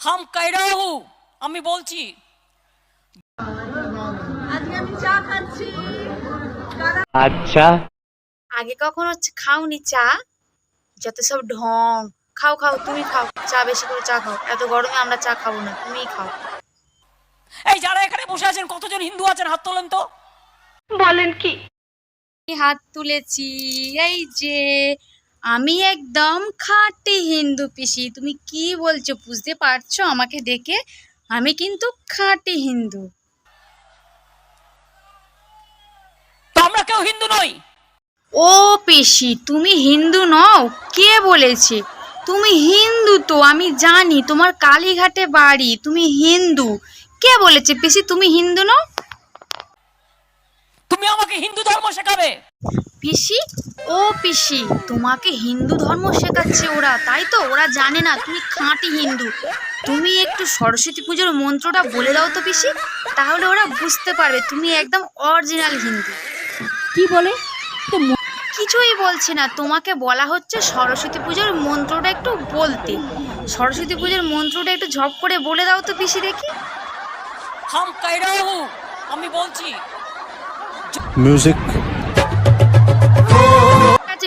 হাম কাইরা হু আমি বলছি। আজকে আমি চা খাচ্ছি। কারা আচ্ছা। আগে কখনো খাওনি চা? যত সব ঢং। খাও খাও তুমি খাও। চা বেশি করে চা খাও। এত গরমে আমরা চা খাব না তুমিই খাও। এই যারা এখানে বসে আছেন কতজন হিন্দু আছেন? হাত তোলেন তো। বলেন আমি হাত তুলেছি এই যে আমি একদম খাঁটি হিন্দু পিসি। তুমি কি বলছো? বুঝতে পারছ আমাকে দেখে? আমি কিন্তু খাঁটি হিন্দু। তো আমরা কেউ হিন্দু নই। ও পিসি তুমি হিন্দু নও? কে বলেছে? তুমি হিন্দু তো আমি জানি। তোমার কালীঘাটে বাড়ি তুমি হিন্দু। কে বলেছে পিসি তুমি হিন্দু নও? তুমি আমাকে হিন্দু ধর্ম শেখাবে। পিসি ও পিসি তোমাকে হিন্দু ধর্ম শেখাচ্ছে ওরা তাই তো? ওরা জানে না তুমি খাঁটি হিন্দু। তুমি একটু সরস্বতী পুজোর মন্ত্রটা বলে দাও তো পিসি তাহলে ওরা বুঝতে পারবে তুমি একদম অরিজিনাল হিন্দু। কি বলে? তো কিছুই বলছে না তোমাকে বলা হচ্ছে সরস্বতী পুজোর মন্ত্রটা একটু বলতে। সরস্বতী পুজোর মন্ত্রটা একটু ঝপ করে বলে দাও তো পিসি দেখি। আমি বলছি আছে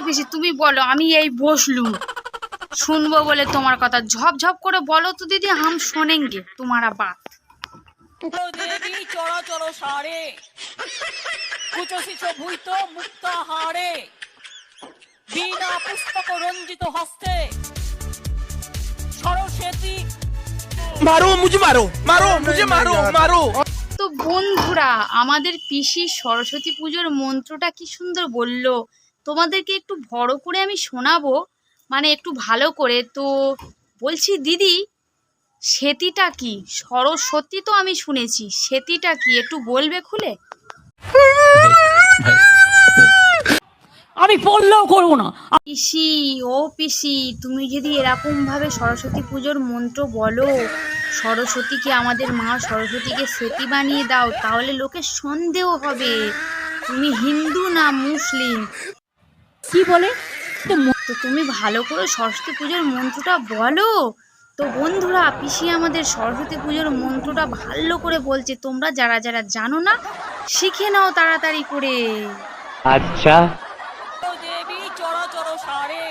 পিসি তুমি বলো আমি এই বসলুম। শুনব বলে তোমার কথা। ঝপ ঝপ করে বলো তো দিদি হাম শোনেঙ্গে তোমারা বাত তো বন্ধুরা আমাদের পিসি সরস্বতী পুজোর মন্ত্রটা কি সুন্দর বলল? তোমাদেরকে একটু বড় করে আমি শোনাবো। মানে একটু ভালো করে। তো বলছি দিদি সেতিটা কি? সরস্বতী তো আমি শুনেছি। সেতিটা কি? একটু বলবে খুলে? আমি পড়লেও করব না। পিসি ও পিসি তুমি যদি এরকম ভাবে সরস্বতী পুজোর মন্ত্র বলো সরস্বতীকে আমাদের মা সরস্বতীকে সেতি বানিয়ে দাও তাহলে লোকে সন্দেহ হবে। তুমি হিন্দু না মুসলিম? কি বলে? তো তুমি ভালো করে সরস্বতী পুজোর মন্ত্রটা বলো। তো বন্ধুরা পিসি আমাদের সরস্বতী পুজোর মন্ত্রটা ভালো করে বলছে। তোমরা যারা যারা জানো না শিখে নাও তাড়াতাড়ি করে। আচ্ছা। দেবী চরাচর সারে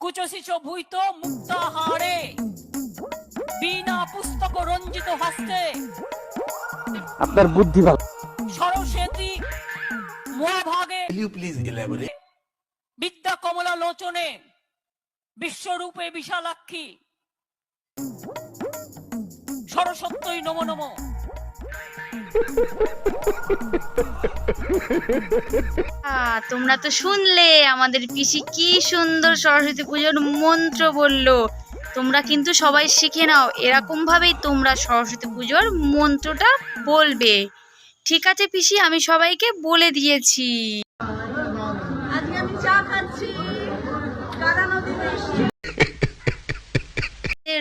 কুচসিচ ভূত মুক্তাহারে বিনা পুস্তক রঞ্জিত হস্তে। আপনার বুদ্ধি ভালো। মহাভাগে বিদ্যা কমলা লোচনে বিশ্বরূপে বিশালাক্ষী। সরস্বত্যই নম নম। আহ, তোমরা তো শুনলে আমাদের পিসি কি সুন্দর সরস্বতী পুজোর মন্ত্র বলল। তোমরা কিন্তু সবাই শিখে নাও এরকম ভাবেই তোমরা সরস্বতী পুজোর মন্ত্রটা বলবে। ঠিক আছে পিসি আমি সবাইকে বলে দিয়েছি। আজকে আমি চা খাচ্ছি।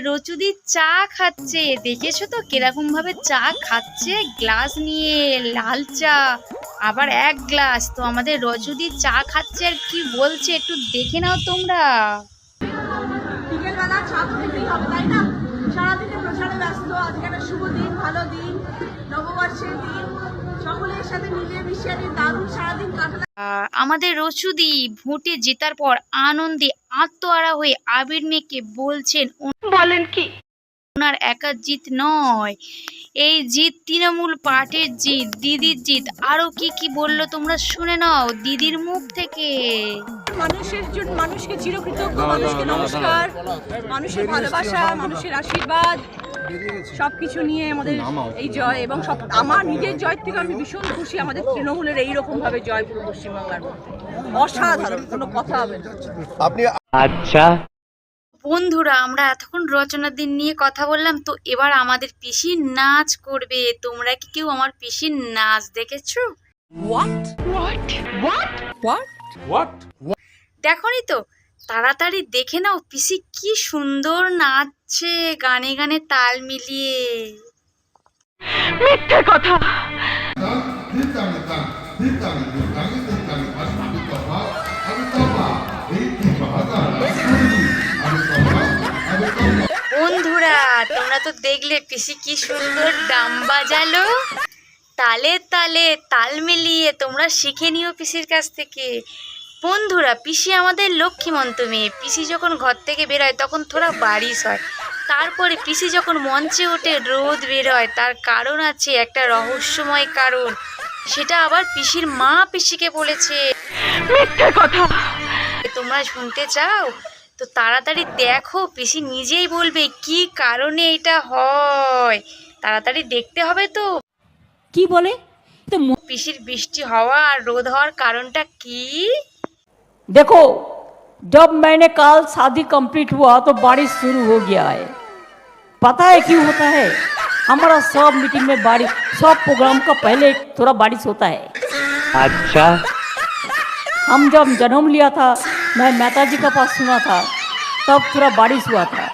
রচুদি চা খাচ্ছে। দেখেছ তো কীরকম ভাবে চা খাচ্ছে? গ্লাস নিয়ে লাল চা আবার এক গ্লাস। তো আমাদের রচুদি চা খাচ্ছে আর কি বলছে একটু দেখে নাও তোমরা। বিকেলবেলা চা খেতেই হবে তাই না? সারাদিনে ব্যস্ত আজকে একটা শুভ দিন ভালো দিন নববর্ষের দিন। সকলের সাথে মিলিয়ে মিশিয়ে দারুণ সারাদিন আহ, আমাদের রচুদি ভোটে জেতার পর আনন্দে আত্মহারা হয়ে আবির মেয়েকে বলছেন বলেন কি? ওনার একা জিত নয়। এই জিত তৃণমূল পার্টির জিত দিদির জিত। আরও কি কি বলল তোমরা শুনে নাও দিদির মুখ থেকে। মানুষের জন্য মানুষকে চিরকৃতজ্ঞ মানুষকে নমস্কার। মানুষের ভালোবাসা মানুষের আশীর্বাদ। সবকিছু নিয়ে আমাদের এই জয় এবং সব আমার নিজের জয় থেকে আমি ভীষণ খুশি আমাদের তৃণমূলের এইরকম ভাবে জয় পুরো পশ্চিমবাংলার মধ্যে। অসাধারণ কোনো কথা হবে না। আচ্ছা। বন্ধুরা আমরা এতক্ষণ রচনার দিন নিয়ে কথা বললাম তো এবার আমাদের পিসি নাচ করবে। তোমরা কি কেউ আমার পিসির নাচ দেখেছ? দেখনি তো? তাড়াতাড়ি দেখে নাও পিসি কি সুন্দর নাচছে গানে গানে তাল মিলিয়ে। Thank you. বন্ধুরা তোমরা তো দেখলে পিসি কি সুন্দর ডাম বাজালো। তালে তালে তাল মিলিয়ে তোমরা শিখে নিও পিসির কাছ থেকে। বন্ধুরা পিসি আমাদের লক্ষ্মীমন্ত মেয়ে। পিসি যখন ঘর থেকে বেরোয় তখন থোড়া বারিশ হয়। তারপরে পিসি যখন মঞ্চে ওঠে রোদ বেরোয় তার কারণ আছে একটা রহস্যময় কারণ। সেটা আবার পিসির মা পিসিকে বলেছে। কথা। তোমরা শুনতে চাও? তো তাড়াতাড়ি দেখো পিসি নিজেই বলবে কি কারণে এটা হয়। তাড়াতাড়ি দেখতে হবে তো। কি বলে? তো পিসির বৃষ্টি হওয়া আর রোদ হওয়ার কারণটা কি? देखो जब मैंने कल शादी कंप्लीट हुआ तो बारिश शुरू हो गया है। पता है क्यों होता है? हमारा सब मीटिंग में बारिश सब प्रोग्राम का पहले थोड़ा बारिश होता है। अच्छा। हम जब जन्म लिया था मैं मेहता जी का पास सुना था तब थोड़ा बारिश हुआ था।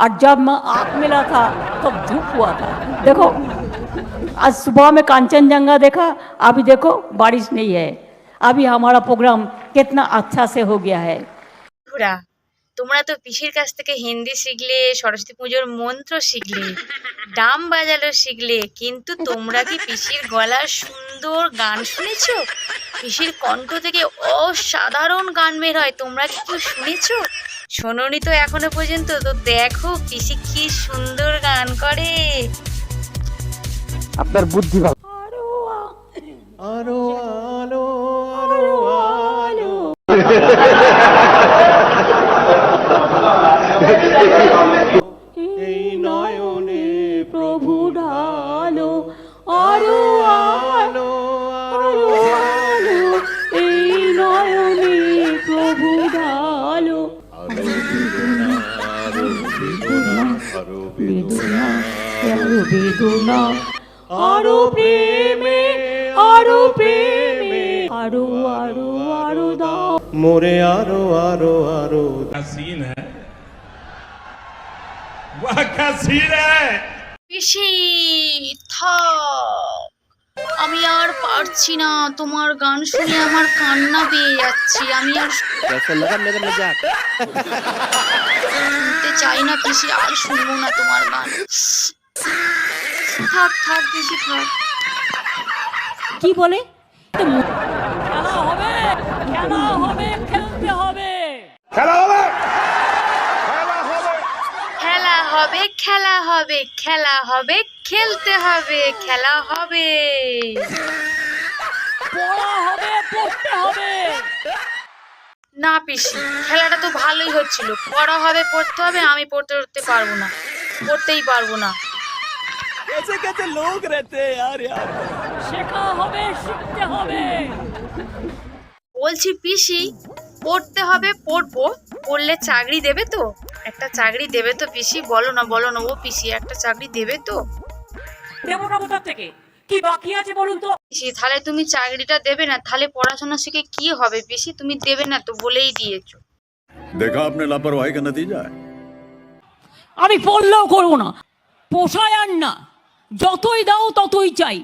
और जब मैं आँख मिला था तब धूप हुआ था। देखो आज सुबह में कांचनजंगा देखा अभी देखो बारिश नहीं है। अभी हमारा प्रोग्राम कितना अच्छा से हो गया है বন্ধুরা তোমরা তো পিসির কাছ থেকে হিন্দি শিখলে সরস্বতী পুজোর মন্ত্র শিখলে ডাম বাজালো শিখলে কিন্তু তোমরা কি পিসির গলার সুন্দর গান শুনেছো পিসির কণ্ঠ থেকে অসাধারণ গান বের হয় তোমরা কি কেউ শুনেছো শোনোনি তো এখনো পর্যন্ত তো দেখো পিসি কি সুন্দর গান করে আপনার বুদ্ধি ভালো এই নয়নে প্রভু ঢালো আরও আলো আরও আলো। এই নয়নে প্রভু ঢালো। আরও বেদনা আরও বেদনা আরও প্রেমে আরও প্রেমে আরও আরও আরও দাও। মোরে আরও আরও আরও। হাসিন হ্যাঁ পিসি থাক। আমি আর পারছি না তোমার গান শুনে আমার কান্না পেয়ে যাচ্ছি। আমি আর শুনতে চাই না পিসি আর শুনব না তোমার গান। থাক থাক পিসি থাক। কি বলে? খেলা হবে খেলা হবে খেলতে হবে। খেলা হবে! হবে খেলা হবে খেলা হবে খেলতে হবে খেলা হবে পড়া হবে পড়তে হবে না পিসি খেলাটা তো ভালোই হচ্ছিল পড়া হবে পড়তে হবে আমি পড়তে পড়তে পারবো না পড়তেই পারবো না कैसे कैसे लोग रहते हैं यार यार শেখা হবে শিখতে হবে বলছি পিসি পড়তে হবে পড়বো পড়লে চাকরি দেবে তো একটা চাকরি দেবে তো পিসি? বলো না বলো না ও পিসি একটা চাকরি দেবে তো। দেবো না কোথা থেকে? কি বাকি আছে বলুন তো? পিসি তাহলে তুমি চাকরিটা দেবে না তাহলে পড়াশোনা শিখে কি হবে? পিসি তুমি দেবে না তো বলেই দিয়েছ। দেখা আপনি লাপরওয়াহি কা নতিজা আমি পড়লেও করব না। পোষায় আর না। যতই দাও ততই চাই।